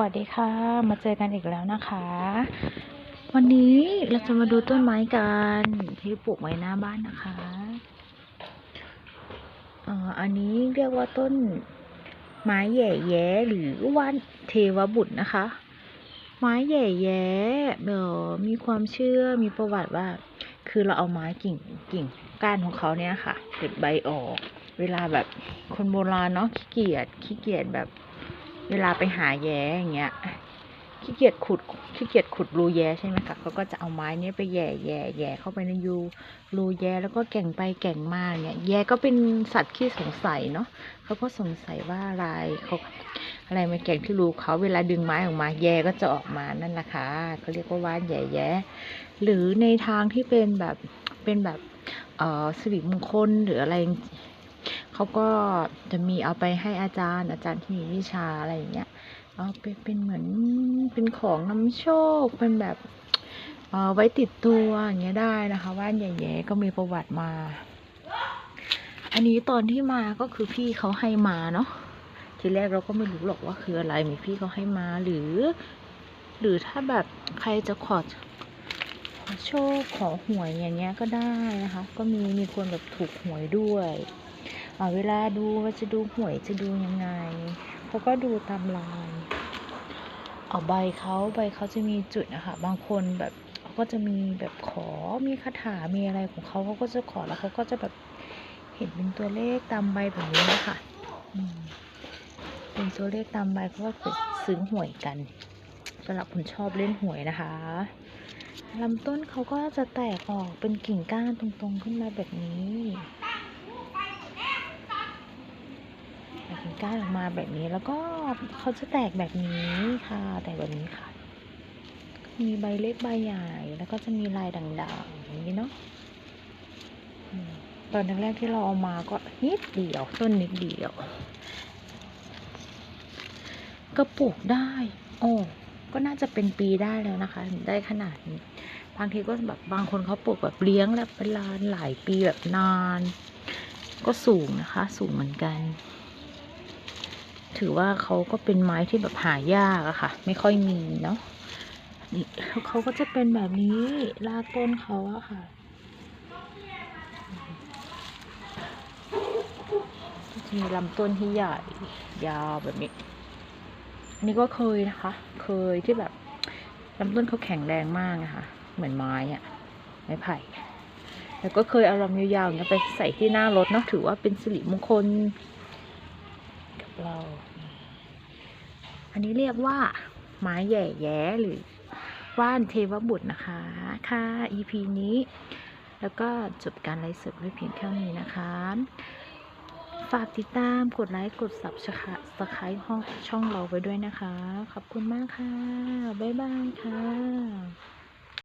วัสดีค่ะ มาเจอกันอีกแล้วนะคะ วันนี้เราจะมาดูต้นไม้กันที่ปลูกไว้หน้าบ้านนะคะอันนี้เรียกว่าต้นไม้แย่แย้หรือว่านเทวบุตรนะคะ ไม้แย่แย้เออมีความเชื่อมีประวัติว่า คือเราเอาไม้กิ่งกิ่งก้านของเขาเนี่ยค่ะเด็ดใบออก เวลาแบบคนโบราณเนาะขี้เกียจขี้เกียจแบบ เวลาไปหาแย้อย่างเงี้ยขี้เกียจขุดขี้เกียจขุดรูแย้ใช่ไหมคะเขาก็จะเอาไม้เนี้ยไปแย่แย่แย่เข้าไปในยูรูแย้แล้วก็แก่งไปแก่งมาเนี่ยแย้ก็เป็นสัตว์ที่สงสัยเนาะเขาก็สงสัยว่าอะไรเขาอะไรมาแก่งที่รูเขาเวลาดึงไม้ออกมาแย้ก็จะออกมานั่นแหละค่ะเขาเรียกว่าว่านแย่แย้หรือในทางที่เป็นแบบเป็นแบบเออสิริมงคลหรืออะไร เขาก็จะมีเอาไปให้อาจารย์ อาจารย์ที่มีวิชาอะไรอย่างเงี้ยเอาไปเป็นเหมือนเป็นของนำโชคเป็นแบบเอ่อไว้ติดตัวอย่างเงี้ยได้นะคะว่านใหญ่ๆก็มีประวัติมา อันนี้ตอนที่มาก็คือพี่เขาให้มาเนาะทีแรกเราก็ไม่รู้หรอกว่าคืออะไรมีพี่เขาให้มาหรือ หรือถ้าแบบใครจะขอขอโชคขอหวยอย่างเงี้ยก็ได้นะคะ ก็มีมีคนแบบถูกหวยด้วย เวลาดูว่าจะดูหวยจะดูยังไงเขาก็ดูตามลายเอาใบเขาใบเขาจะมีจุดนะคะบางคนแบบเขาก็จะมีแบบขอมีคาถามีอะไรของเขาเขาก็จะขอแล้วเขาก็จะแบบเห็นเป็นตัวเลขตามใบแบบนี้นะคะเป็นตัวเลขตามใบเขาก็ไปซื้อหวยกันสำหรับคนชอบเล่นหวยนะคะลำต้นเขาก็จะแตกออกเป็นกิ่งก้านตรงๆขึ้นมาแบบนี้ แต กเป็นก้านออกมาแบบนี้แล้วก็เขาจะแตกแบบนี้ค่ะ แตกแบบนี้ค่ะ มีใบเล็กใบใหญ่แล้วก็จะมีลายด่างๆอย่างนี้เนาะตอนแรกที่เราเอามาก็นิดเดียวต้นนิดเดียว ก็ปลูกได้ โอ้ก็น่าจะเป็นปีได้แล้วนะคะ ได้ขนาดนี้บางทีก็แบบบางคนเขาปลูกแบบเลี้ยงแล้วเป็นลานหลายปีแบบนาน ก็สูงนะคะ สูงเหมือนกัน ถือว่าเขาก็เป็นไม้ที่แบบหายากอะค่ะ ไม่ค่อยมีเนาะนี่เขาก็จะเป็นแบบนี้รากต้นเขาอะค่ะจะมีลำต้นที่ใหญ่ ยาวแบบนี้อันนี่ก็เคยนะคะ เคยที่แบบลำต้นเขาแข็งแรงมากนะคะเหมือนไม้อะไม้ไผ่แล้วก็เคยเอาลำยาวๆเงี้ยไปใส่ที่หน้ารถเนาะถือว่าเป็นสิริมงคล เรา อันนี้เรียกว่าไม้แหย่แย้หรือว่านเทวบุตรนะคะ ค่ะ EP นี้ แล้วก็จบการไลฟ์สดไว้เพียงแค่นี้นะคะ ฝากติดตามกดไลค์กด subscribe ห้องช่องเราไว้ด้วยนะคะ ขอบคุณมากค่ะ บ๊ายบายค่ะ